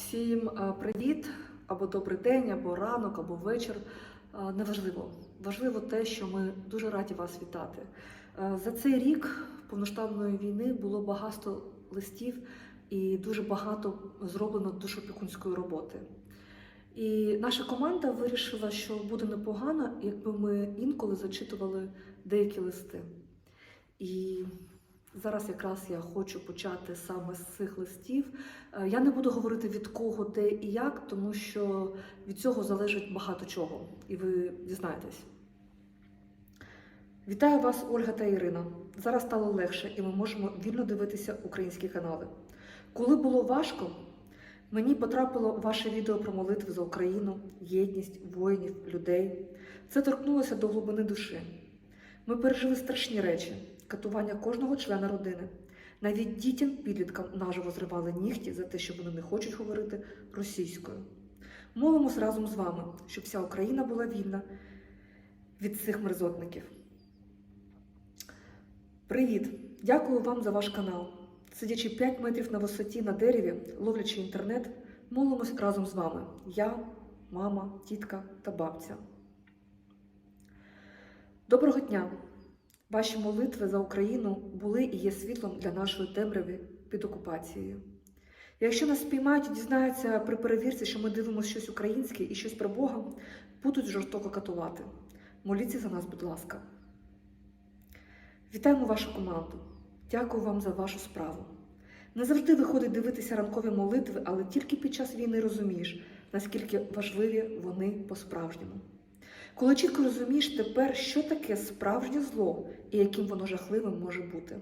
Всім е, привіт, або добрий день, або ранок, або вечір. Е, Неважливо. Важливо те, що ми дуже раді вас вітати. Е, За цей рік повноштабної війни було багато листів і дуже багато зроблено душопікунської роботи. І наша команда вирішила, що буде непогано, якби ми інколи зачитували деякі листи. І зараз якраз я хочу почати саме з цих листів. Е, Я не буду говорити від кого, де і як, тому що від цього залежить багато чого, і ви дізнаєтесь. Вітаю вас, Ольга та Ірина. Зараз стало легше, і ми можемо вільно дивитися українські канали. Коли було важко, мені потрапило ваше відео про молитви за Україну, єдність воїнів, людей. Це торкнулося до глибини душі. Ми пережили страшні речі, катування кожного члена родини. Навіть дітям, підліткам наживо зривали нігті за те, що вони не хочуть говорити російською. Молимось разом з вами, щоб вся Україна була вільна від цих мерзотників. Привіт! Дякую вам за ваш канал. Сидячи 5 метрів на висоті на дереві, ловлячи інтернет, молимось разом з вами. Я, мама, тітка та бабця. Доброго дня! Ваші молитви за Україну були і є світлом для нашої темряви під окупацією. Якщо нас спіймають і дізнаються при перевірці, що ми дивимося щось українське і щось про Бога, будуть жорстоко катувати. Моліться за нас, будь ласка. Вітаємо вашу команду. Дякую вам за вашу справу. Не завжди виходить дивитися ранкові молитви, але тільки під час війни розумієш, наскільки важливі вони по-справжньому. Коли чітко розумієш тепер, що таке справжнє зло і яким воно жахливим може бути.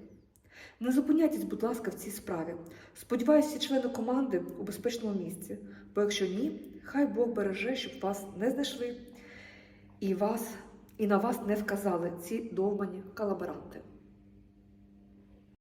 Не зупиняйтесь, будь ласка, в цій справі. Сподіваюся, всі члени команди у безпечному місці, бо якщо ні, хай Бог береже, щоб вас не знайшли і вас, і на вас не вказали ці довбані колаборанти.